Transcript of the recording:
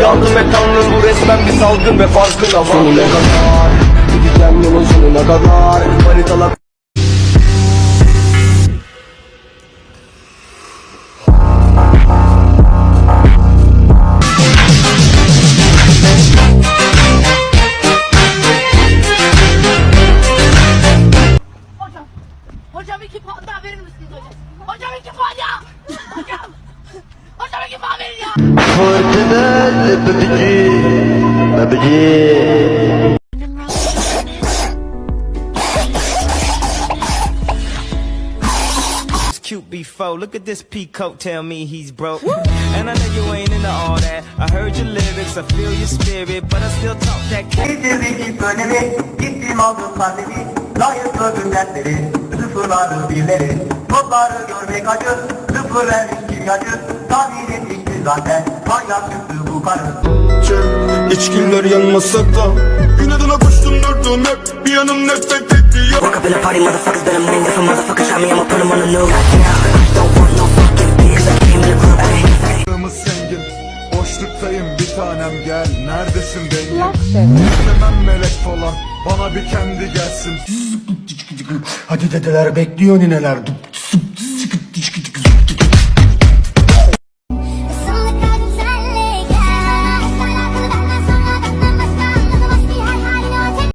Yandım ve tanrım bu resmen bir salgın ve farkına var Sonuna kadar Gideceğim yolun sonuna kadar Manitalar Hocam, hocam iki puan daha verir misiniz hocam? Hocam iki puan ya! Cute before. Look at this peacoat, tell me he's broke. And I know you ain't into all that. I heard your lyrics, I feel your spirit, but I still talk that cat. Gittim aldım pandemi Layıkladım dertleri, sıfırladı birleri Topları görmek acı, sıfır vermiş kimyacı Tahmin etmişti zaten, çıktı bu karı İçkiler yanmasa da İnadına koştum durdum hep Bir yanım nefret etti ya Woke up in a party, motherfuckers better move. If a motherfucker try me, I'ma put him on the news. Don't want no fucking bitch. I came in the club, zengin Boşluktayım bir tanem gel Neredesin dengin Beklemem melek falan Bana bir kendi gelsin Hadi dedeler bekliyor nineler. Dup